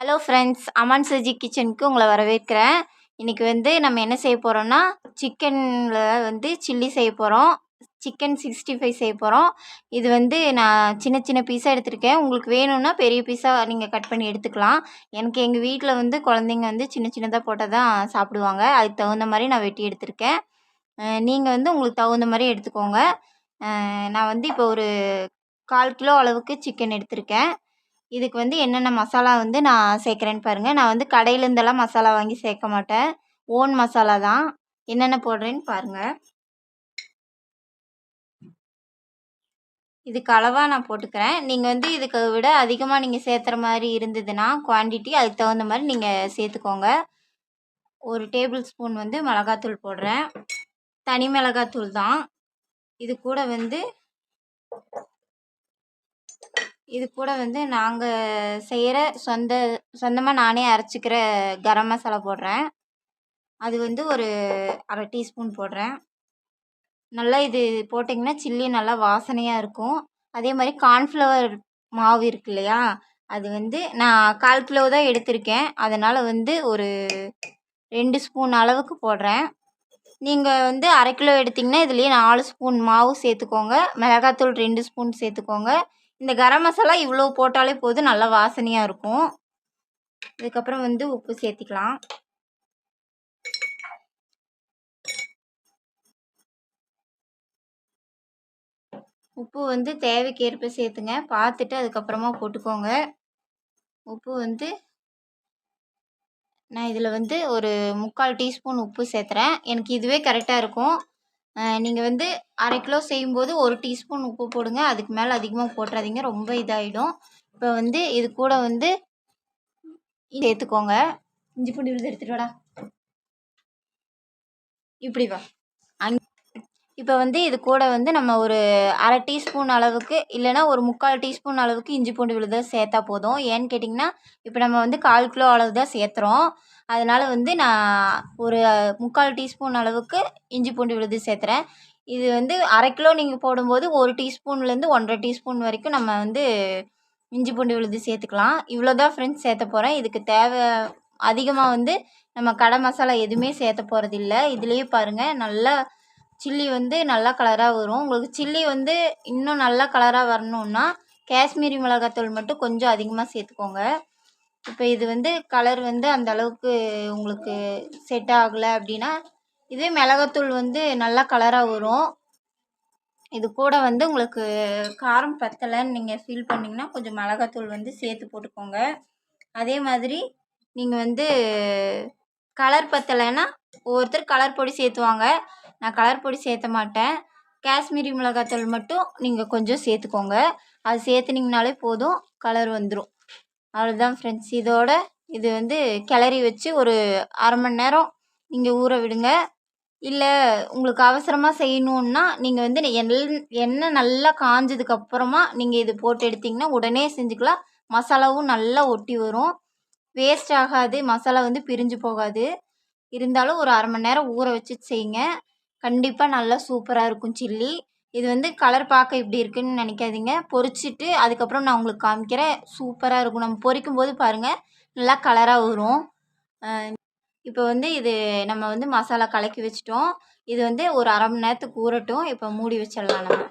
Hello friends Aman Saji கிச்சனுக்கு உங்களை வரவேற்கிறேன். இன்றைக்கி வந்து நம்ம என்ன செய்ய போகிறோம்னா சிக்கனில் வந்து சில்லி செய்ய போகிறோம் சிக்கன் சிக்ஸ்டி ஃபைவ் செய்ய போகிறோம் இது வந்து நான் சின்ன சின்ன பீஸாக எடுத்திருக்கேன். உங்களுக்கு வேணும்னா பெரிய பீஸாக நீங்கள் கட் பண்ணி எடுத்துக்கலாம். எனக்கு எங்கள் வீட்டில் வந்து குழந்தைங்க வந்து சின்ன சின்னதாக போட்டால் தான் சாப்பிடுவாங்க. அதுக்கு தகுந்த மாதிரி நான் வெட்டி எடுத்திருக்கேன். நீங்கள் வந்து உங்களுக்கு தகுந்த மாதிரி எடுத்துக்கோங்க. நான் வந்து இப்போ ஒரு கால் கிலோ அளவுக்கு சிக்கன் எடுத்திருக்கேன். இதுக்கு வந்து என்னென்ன மசாலா வந்து நான் சேர்க்குறேன்னு பாருங்கள் நான் வந்து கடையிலேருந்தெல்லாம் மசாலா வாங்கி சேர்க்க மாட்டேன். ஓன் மசாலா தான். என்னென்ன போடுறேன்னு பாருங்கள் இதுக்கு அளவாக நான் போட்டுக்கிறேன். நீங்கள் வந்து இதுக்கு விட அதிகமாக நீங்கள் சேர்த்துற மாதிரி இருந்ததுன்னா குவான்டிட்டி அதுக்கு தகுந்த மாதிரி நீங்கள் சேர்த்துக்கோங்க. ஒரு டேபிள் ஸ்பூன் வந்து மிளகாத்தூள் போடுறேன். தனி மிளகாத்தூள் தான். இது கூட வந்து இது கூட வந்து நாங்கள் செய்கிற சொந்த சொந்தமாக நானே அரைச்சிக்கிற கரம் மசாலா போடுறேன். அது வந்து ஒரு அரை டீஸ்பூன் போடுறேன். நல்லா இது போட்டிங்கன்னா சில்லி நல்லா வாசனையாக இருக்கும். அதே மாதிரி கார்ன்ஃப்ளவர் மாவு இருக்கு இல்லையா? அது வந்து நான் கால் கிலோ தான் எடுத்திருக்கேன். அதனால் வந்து ஒரு ரெண்டு ஸ்பூன் அளவுக்கு போடுறேன். நீங்கள் வந்து அரை கிலோ எடுத்திங்கன்னா இதுலேயே நாலு ஸ்பூன் மாவு சேர்த்துக்கோங்க. மிளகாத்தூள் ரெண்டு ஸ்பூன் சேர்த்துக்கோங்க. இந்த கரம் மசாலா இவ்வளோ போட்டாலே போதும் நல்லா வாசனையாக இருக்கும். இதுக்கப்புறம் வந்து உப்பு சேர்த்திக்கலாம். உப்பு வந்து தேவைக்கேற்ப சேர்த்துங்க. பார்த்துட்டு அதுக்கப்புறமா போட்டுக்கோங்க. உப்பு வந்து நான் இதில் வந்து ஒரு முக்கால் டீஸ்பூன் உப்பு சேர்த்துறேன். எனக்கு இதுவே கரெக்டாக இருக்கும். நீங்கள் வந்து அரை கிலோ செய்யும்போது ஒரு டீஸ்பூன் உப்பு போடுங்க. அதுக்கு மேலே அதிகமாக போட்டுறாதீங்க. ரொம்ப இதாகிடும் இப்போ வந்து இது கூட வந்து சேர்த்துக்கோங்க இஞ்சி பூண்டு விழுது எடுத்துகிட்டு வாடா. இப்படி வா. அங் இப்போ வந்து இது கூட வந்து நம்ம ஒரு அரை டீஸ்பூன் அளவுக்கு இல்லைன்னா ஒரு முக்கால் டீஸ்பூன் அளவுக்கு இஞ்சி பூண்டு விழுத சேர்த்தா போதும். ஏன்னு கேட்டிங்கன்னா இப்போ நம்ம வந்து கால் கிலோ அளவு தான் சேர்த்துறோம். அதனால் வந்து நான் ஒரு முக்கால் டீஸ்பூன் அளவுக்கு இஞ்சி பூண்டு விழுது சேர்த்துறேன். இது வந்து அரை கிலோ நீங்கள் போடும்போது ஒரு டீஸ்பூன்லேருந்து ஒன்றரை டீஸ்பூன் வரைக்கும் நம்ம வந்து இஞ்சி பூண்டு விழுது சேர்த்துக்கலாம். இவ்வளோ தான் ஃப்ரெண்ட்ஸ் சேர்த்த போகிறேன் இதுக்கு தேவை அதிகமாக வந்து நம்ம கடை மசாலா எதுவுமே சேர்த்த போகிறதில்ல இதுலேயே பாருங்கள் நல்லா சில்லி வந்து நல்லா கலராக வரும். உங்களுக்கு சில்லி வந்து இன்னும் நல்லா கலராக வரணுன்னா காஷ்மீரி மிளகாத்தூள் மட்டும் கொஞ்சம் அதிகமாக சேர்த்துக்கோங்க. இப்போ இது வந்து கலர் வந்து அந்த அளவுக்கு உங்களுக்கு செட் ஆகலை அப்படின்னா இதே மிளகாத்தூள் வந்து நல்லா கலராக வரும். இது கூட வந்து உங்களுக்கு காரம் பத்தலைன்னு நீங்கள் ஃபீல் பண்ணிங்கன்னா கொஞ்சம் மிளகாத்தூள் வந்து சேர்த்து போட்டுக்கோங்க. அதே மாதிரி நீங்கள் வந்து கலர் பத்தலைன்னா ஒவ்வொருத்தர் கலர் பொடி சேர்த்துவாங்க. நான் கலர் பொடி சேர்த்த மாட்டேன். காஷ்மீரி மிளகாத்தூள் மட்டும் நீங்கள் கொஞ்சம் சேர்த்துக்கோங்க. அது சேர்த்துனிங்கனாலே போதும் கலர் வந்துடும் அவ்வளோதான் ஃப்ரெண்ட்ஸ் இதோட இது வந்து கிளறி வச்சு ஒரு அரை மணி நேரம் நீங்கள் ஊற விடுங்க. இல்லை உங்களுக்கு அவசரமாக செய்யணுன்னா நீங்கள் வந்து எல் எண்ணெய் நல்லா காஞ்சதுக்கப்புறமா நீங்கள் இது போட்டு எடுத்திங்கன்னா உடனே செஞ்சுக்கலாம். மசாலாவும் நல்லா ஒட்டி வரும். வேஸ்ட் ஆகாது. மசாலா வந்து பிரிஞ்சு போகாது. இருந்தாலும் ஒரு அரை மணி நேரம் ஊற வச்சு செய்யுங்க. கண்டிப்பாக நல்லா சூப்பராக இருக்கும் சில்லி. இது வந்து கலர் பார்க்க இப்படி இருக்குன்னு நினைக்காதீங்க. பொரிச்சிட்டு அதுக்கப்புறம் நான் உங்களுக்கு காமிக்கிறேன். சூப்பராக இருக்கும். நம்ம பொரிக்கும் போது பாருங்கள் நல்லா கலராக வரும். இப்போ வந்து இது நம்ம வந்து மசாலா கலக்கி வச்சிட்டோம். இது வந்து ஒரு அரை மணி நேரத்துக்கு ஊறட்டும். இப்போ மூடி வச்சிடலாம் நம்ம.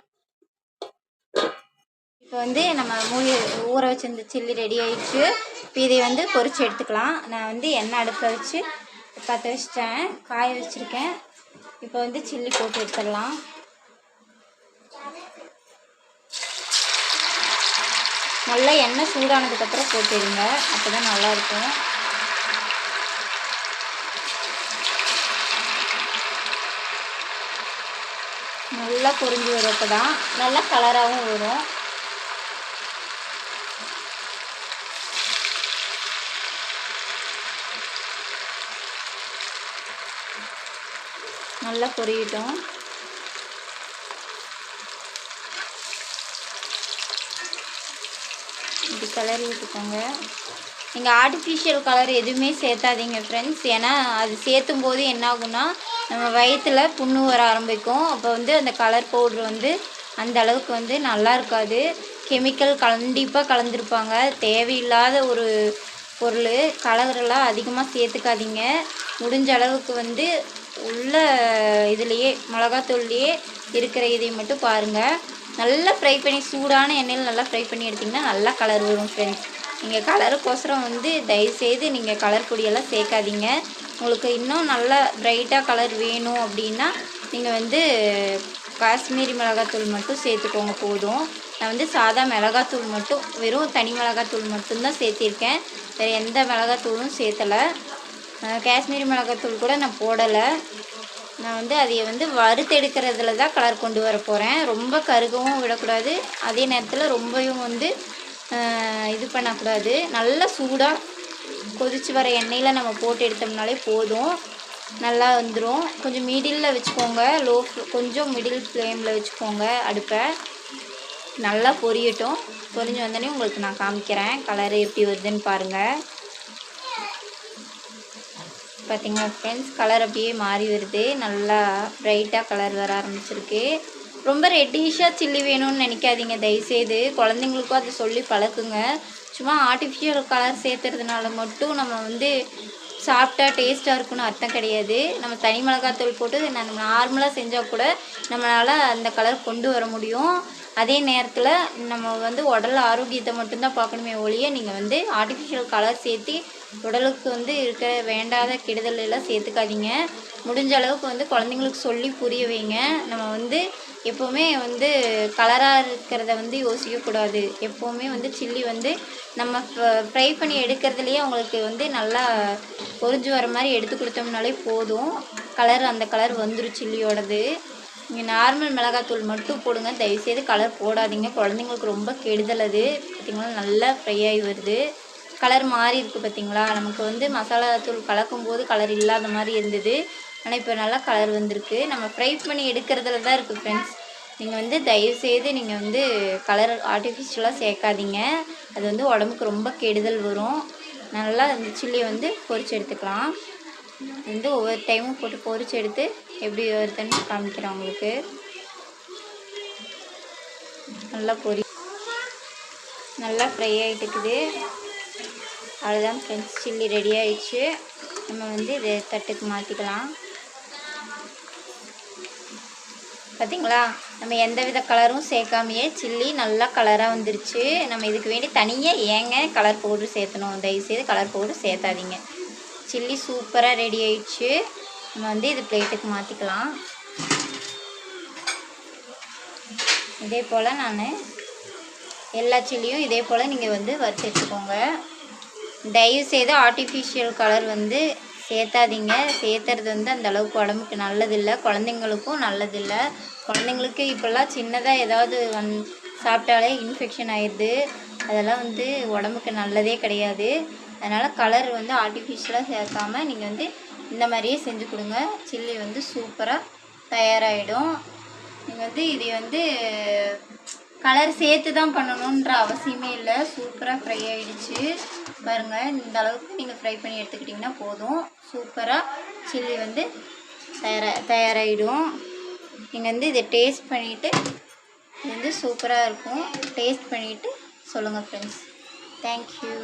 இப்போ வந்து நம்ம மூடி ஊற வச்சிருந்த சில்லி ரெடி ஆயிடுச்சு. இப்போ இதை வந்து பொரிச்சு எடுத்துக்கலாம். நான் வந்து எண்ணெய் அடுப்பை வச்சு பற்ற வச்சிட்டேன். காய வச்சுருக்கேன். இப்போ வந்து சில்லி போட்டு எடுத்துடலாம். நல்லா எண்ணெய் சூடானதுக்கப்புறம் போட்டுடுங்க. அப்போ தான் நல்லாயிருக்கும். நல்லா பொறிஞ்சு வரும் அப்போ தான் நல்லா கலராகவும் வரும். நல்லா பொரியட்டும். இப்படி கிளறி விட்டுக்கோங்க நீங்கள் ஆர்டிஃபிஷியல் கலர் எதுவுமே சேர்த்தாதீங்க ஃப்ரெண்ட்ஸ் ஏன்னா அது சேர்த்தும் போது என்னாகும்னா நம்ம வயிற்றில் புண்ணு வர ஆரம்பிக்கும். அப்போ வந்து அந்த கலர் பவுட்ரு வந்து அந்த அளவுக்கு வந்து நல்லா இருக்காது. கெமிக்கல் கண்டிப்பாக கலந்துருப்பாங்க. தேவையில்லாத ஒரு பொருள் கலரெல்லாம் அதிகமாக சேர்த்துக்காதீங்க. முடிஞ்ச அளவுக்கு வந்து உள்ள இதுலேயே மிளகாத்தூள்லேயே இருக்கிற இதை மட்டும் பாருங்கள் நல்லா ஃப்ரை பண்ணி சூடான எண்ணெயில் நல்லா ஃப்ரை பண்ணி எடுத்திங்கன்னா நல்லா கலர் வரும் ஃப்ரெண்ட்ஸ் நீங்கள் கலருக்கோசரம் வந்து தயவுசெய்து நீங்கள் கலர் பொடியெல்லாம் சேர்க்காதீங்க. உங்களுக்கு இன்னும் நல்லா ப்ரைட்டாக கலர் வேணும் அப்படின்னா நீங்கள் வந்து காஷ்மீரி மிளகாத்தூள் மட்டும் சேர்த்துக்கோங்க போதும். நான் வந்து சாதா மிளகாத்தூள் மட்டும் வெறும் தனி மிளகாத்தூள் மட்டும்தான் சேர்த்திருக்கேன். வேறு எந்த மிளகாத்தூளும் சேர்த்தலை. காஷ்மீரி மிளகாத்தூள் கூட நான் போடலை. நான் வந்து அதை வந்து வறுத்தெடுக்கிறதுல தான் கலர் கொண்டு வர போகிறேன் ரொம்ப கருகவும் விடக்கூடாது. அதே நேரத்தில் ரொம்பவும் வந்து இது பண்ணக்கூடாது. நல்லா சூடாக கொதிச்சு வர எண்ணெயில் நம்ம போட்டு எடுத்தோம்னாலே போதும். நல்லா வந்துடும் கொஞ்சம் மிடில் வச்சுக்கோங்க. லோ கொஞ்சம் மிடில் ஃப்ளேமில் வச்சுக்கோங்க அடுப்பை. நல்லா பொரியட்டும். பொரிஞ்சு வந்தோடனே உங்களுக்கு நான் காமிக்கிறேன். கலர் எப்படி வருதுன்னு பாருங்கள் பார்த்தீங்கன்னா ஃப்ரெண்ட்ஸ் கலர் அப்படியே மாறி வருது. நல்லா ப்ரைட்டாக கலர் வர ஆரம்பிச்சிருக்கு. ரொம்ப ரெட்டிஷாக சில்லி வேணும்னு நினைக்காதீங்க தயவுசெய்து. குழந்தைங்களுக்கும் அதை சொல்லி பழக்குங்க. சும்மா ஆர்டிஃபிஷியல் கலர் சேர்த்துறதுனால மட்டும் நம்ம வந்து சாப்பிட்டா டேஸ்ட்டாக இருக்குன்னு அர்த்தம் கிடையாது. நம்ம தனி மிளகாத்தூள் போட்டு நம்ம நார்மலாக செஞ்சால் கூட நம்மளால் அந்த கலர் கொண்டு வர முடியும். அதே நேரத்தில் நம்ம வந்து உடல் ஆரோக்கியத்தை மட்டும்தான் பார்க்கணுமே ஒழிய நீங்கள் வந்து ஆர்டிஃபிஷியல் கலர் சேர்த்து உடலுக்கு வந்து இருக்கிற வேண்டாத கெடுதல் எல்லாம் சேர்த்துக்காதீங்க. முடிஞ்ச அளவுக்கு வந்து குழந்தைங்களுக்கு சொல்லி புரிய வைங்க. நம்ம வந்து எப்போவுமே வந்து கலராக இருக்கிறத வந்து யோசிக்கக்கூடாது எப்போவுமே வந்து சில்லி வந்து நம்ம ஃப்ரை பண்ணி எடுக்கிறதுலையே அவங்களுக்கு வந்து நல்லா பொறிஞ்சு வர மாதிரி எடுத்து கொடுத்தோம்னாலே போதும். கலர் அந்த கலர் வந்துடும் சில்லியோடது நீங்கள் நார்மல் மிளகாத்தூள் மட்டும் போடுங்க. தயவுசெய்து கலர் போடாதீங்க. குழந்தைங்களுக்கு ரொம்ப கெடுதல் அது. பார்த்திங்களா நல்லா ஃப்ரை ஆகி வருது. கலர் மாறி இருக்குது பார்த்தீங்களா நமக்கு வந்து மசாலா தூள் கலக்கும் போது கலர் இல்லாத மாதிரி இருந்தது. ஆனால் இப்போ நல்லா கலர் வந்திருக்கு. நம்ம ஃப்ரை பண்ணி எடுக்கிறதுல தான் இருக்குது ஃப்ரெண்ட்ஸ் நீங்கள் வந்து தயவுசெய்து நீங்கள் வந்து கலர் ஆர்டிஃபிஷியலாக சேர்க்காதீங்க. அது வந்து உடம்புக்கு ரொம்ப கெடுதல் வரும். நல்லா அந்த சில்லியை வந்து பொறிச்சு எடுத்துக்கலாம். வந்து ஒவ்வொரு டைமும் போட்டு பொறிச்சு எடுத்து எப்படி வருதுன்னு காமிக்கிறேன் உங்களுக்கு. நல்லா பொரி நல்லா ஃப்ரை ஆகிட்டு இருக்குது. அவ்வளோதான் ஃப்ரெண்ட்ஸ் சில்லி ரெடி ஆயிடுச்சு. நம்ம வந்து இதை தட்டுக்கு மாற்றிக்கலாம் பார்த்தீங்களா நம்ம எந்த வித கலரும் சேர்க்காமையே சில்லி நல்லா கலராக வந்துருச்சு. நம்ம இதுக்கு வேண்டி தனியாக ஏங்க கலர் பவுடர் சேர்த்தணும். தயவுசெய்து கலர் பவுடர் சேர்த்தாதீங்க. சில்லி சூப்பராக ரெடி ஆயிடுச்சு. நம்ம வந்து இது பிளேட்டுக்கு மாற்றிக்கலாம் இதே போல் நான் எல்லா சில்லியும் இதே போல் நீங்கள் வந்து வறுத்து எடுத்துக்கோங்க. தயவுசெய்து ஆர்டிஃபிஷியல் கலர் வந்து சேர்த்தாதீங்க. சேர்த்துறது வந்து அந்த அளவுக்கு உடம்புக்கு நல்லதில்லை. குழந்தைங்களுக்கும் நல்லதில்லை. குழந்தைங்களுக்கு இப்போல்லாம் சின்னதாக ஏதாவது வந் சாப்பிட்டாலே இன்ஃபெக்ஷன் ஆயிடுது. அதெல்லாம் வந்து உடம்புக்கு நல்லதே கிடையாது. அதனால் கலர் வந்து ஆர்டிஃபிஷியலாக சேர்க்காமல் நீங்கள் வந்து இந்த மாதிரியே செஞ்சு கொடுங்க. சில்லி வந்து சூப்பராக தயாராகிடும் நீங்கள் வந்து இதை வந்து கலர் சேர்த்து தான் பண்ணணுன்ற அவசியமே இல்லை. சூப்பராக ஃப்ரை ஆகிடுச்சு பாருங்கள் இந்த அளவுக்கு நீங்கள் ஃப்ரை பண்ணி எடுத்துக்கிட்டிங்கன்னா போதும். சூப்பராக சில்லி வந்து தயாரா தயாராகிடும் நீங்கள் வந்து இதை டேஸ்ட் பண்ணிவிட்டு இது வந்து சூப்பராக இருக்கும். டேஸ்ட் பண்ணிவிட்டு சொல்லுங்கள் ஃப்ரெண்ட்ஸ் தேங்க்யூ